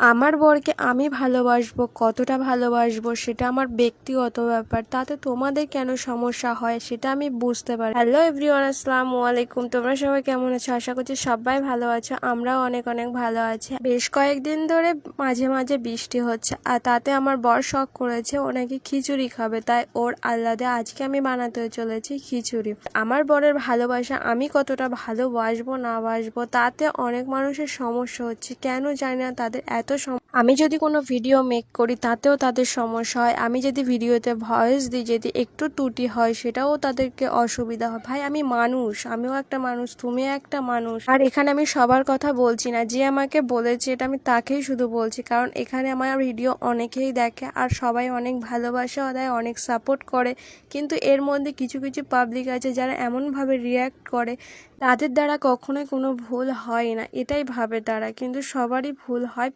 আমার বরকে আমি ভালোবাসবো, কতটা ভালোবাসবো সেটা আমার ব্যক্তিগত ব্যাপার। তাতে তোমাদের কেন সমস্যা হয় সেটা আমি বুঝতে পারি। হ্যালো এভরিওয়ান আসসালাম আলাইকুম। তোমরা সবাই কেমন আছো? আশা করছি সবাই ভালো আছো, আমরাও অনেক অনেক ভালো আছি। বেশ কয়েকদিন ধরে মাঝে মাঝে বৃষ্টি হচ্ছে, আর তাতে আমার বর শখ করেছে ও নাকি খিচুড়ি খাবে, তাই ওর আহ্লাদে আজকে আমি বানাতে চলেছি খিচুড়ি। আমার বরের ভালোবাসা আমি কতটা ভালোবাসবো, না বাসবো, তাতে অনেক মানুষের সমস্যা হচ্ছে, কেন জানি না, তাদের এত সম- আমি যদি কোনো ভিডিও মেক করি, তাতেও তাদের সমস্যা হয়। আমি যদি ভিডিওতে ভয়েস দিই, যদি একটু ত্রুটি হয়, সেটাও তাদেরকে অসুবিধা হয়। ভাই, আমি মানুষ, আমিও একটা মানুষ, তুমিও একটা মানুষ। আর এখানে আমি সবার কথা বলছি না। যে আমাকে বলেছে, এটা আমি তাকেই শুধু বলছি। কারণ এখানে আমার ভিডিও অনেকেই দেখে আর সবাই অনেক ভালোবাসা দেয়, অনেক সাপোর্ট করে। কিন্তু এর মধ্যে কিছু কিছু পাবলিক আছে যারা এমনভাবে রিয়্যাক্ট করে, তাদের দ্বারা কখনোই কোনো ভুল হয় না। এটাই ভাবে তারা। কিন্তু সবারই ভুল হয়।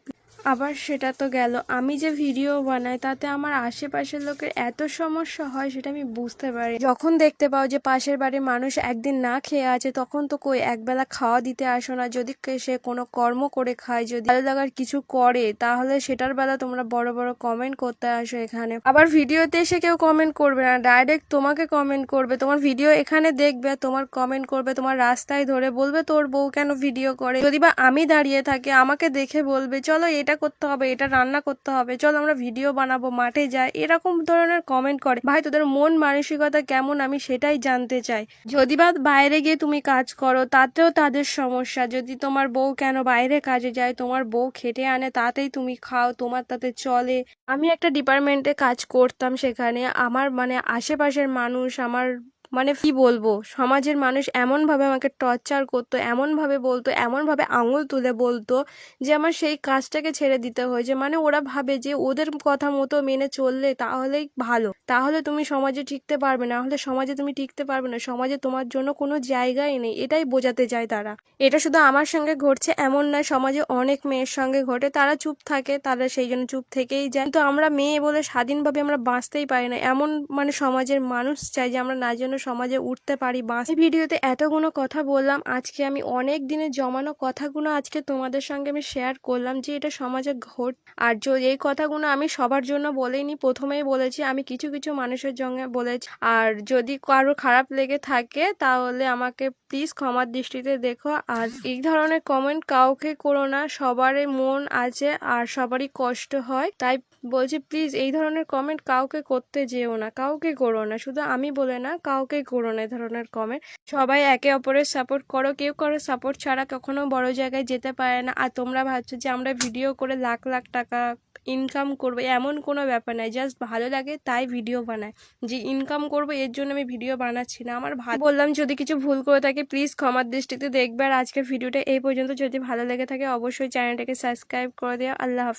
আবার সেটা তো গেল। আমি যে ভিডিও বানাই, তাতে আমার আশেপাশের লোকের এত সমস্যা হয় সেটা আমি বুঝতে পারি। যখন দেখতে পাও যে পাশের বাড়ির মানুষ একদিন না খেয়ে আছে, তখন তো কই একবেলা খাওয়া দিতে আসো না। যদি সে কোনো কর্ম করে খায়, যদি ভালো লাগার কিছু করে, তাহলে সেটার বেলা তোমরা বড় বড় কমেন্ট করতে আসো এখানে। আবার ভিডিওতে এসে কেউ কমেন্ট করবে না ডাইরেক্ট তোমাকে কমেন্ট করবে। তোমার ভিডিও এখানে দেখবে, তোমার কমেন্ট করবে, তোমার রাস্তায় ধরে বলবে তোর বউ কেন ভিডিও করে। যদি বা আমি দাঁড়িয়ে থাকি, আমাকে দেখে বলবে, চলো এটা করতে হবে, এটা রান্না করতে হবে। চলো আমরা ভিডিও বানাবো, মাঠে যাই। এরকম ধরনের কমেন্ট করে। ভাই, তোদের মন মানসিকতা কেমন? আমি সেটাই জানতে চাই। যদি বা বাইরে গিয়ে তুমি কাজ করো, তাতেও তাদের সমস্যা। যদি তোমার বউ কেন বাইরে কাজে যায়, তোমার বউ খেটে আনে, তাতেই তুমি খাও, তোমার তাতে চলে। আমি একটা ডিপার্টমেন্টে কাজ করতাম সেখানে। আমার মানে আশেপাশের মানুষ, আমার মানে কি বলব? সমাজের মানুষ এমনভাবে আমাকে টর্চার করতো, এমনভাবে বলতো, এমনভাবে আঙুল তুলে বলতো যে আমার সেই কাজটাকে ছেড়ে দিতে হয়েছে মানে ওরা ভাবে যে ওদের কথা মতো মেনে চললে তাহলেই ভালো। তাহলে তুমি সমাজে টিকতে পারবে না হলে সমাজে তুমি টিকতে পারবে না। সমাজে তোমার জন্য কোনো জায়গাই নেই, এটাই বোঝাতে চায় তারা। এটা শুধু আমার সঙ্গে ঘটছে, এমন নয়, সমাজে অনেক মেয়ের সঙ্গে ঘটে। তারা চুপ থাকে, তারা সেই জন্য চুপ থেকেই যায়। কিন্তু আমরা মেয়ে বলে স্বাধীনভাবে আমরা বাঁচতেই পারি না। এমন মানে সমাজের মানুষ চাই যে আমরা না যেন সমাজে উঠতে পারি বাঁচ ভিডিওতে এতগুলো কথা বললাম, আজকে আমি অনেক দিনের জমানো কথাগুলো আজকে তোমাদের সঙ্গে আমি শেয়ার করলাম যে এটা সমাজে ঘট, আর এই কথাগুলো আমি সবার জন্য বলেইনি প্রথমেই বলেছি, আমি কিছু কিছু মানুষের জন্য বলেছি, আর যদি কারও খারাপ লেগে থাকে তাহলে আমাকে প্লিজ ক্ষমার দৃষ্টিতে দেখো, আর এই ধরনের কমেন্ট কাউকে করো না, সবারই মন আছে আর সবারই কষ্ট হয়, তাই বলছি প্লিজ এই ধরনের কমেন্ট কাউকে করতে যেও না, কাউকে করো না, শুধু আমি বলে না, কাউকে করো না ধরনের কমেন্ট সবাই একে অপরের সাপোর্ট করো, কেউ কারও সাপোর্ট ছাড়া কখনো বড় জায়গায় যেতে পারে না। আর তোমরা ভাবছ যে আমরা ভিডিও করে লাখ লাখ টাকা ইনকাম করব, এমন কোনো ব্যাপার নাই জাস্ট ভালো লাগে তাই ভিডিও বানায়। যে ইনকাম করব, এর জন্য আমি ভিডিও বানাচ্ছি না। আমার ভালো বললাম, যদি কিছু ভুল করে থাকে প্লিজ ক্ষমার দৃষ্টিতে দেখবে। আর আজকের ভিডিওটা এই পর্যন্ত। যদি ভালো লেগে থাকে, অবশ্যই চ্যানেলটাকে সাবস্ক্রাইব করে দেওয়া আল্লাহ হাফিজ।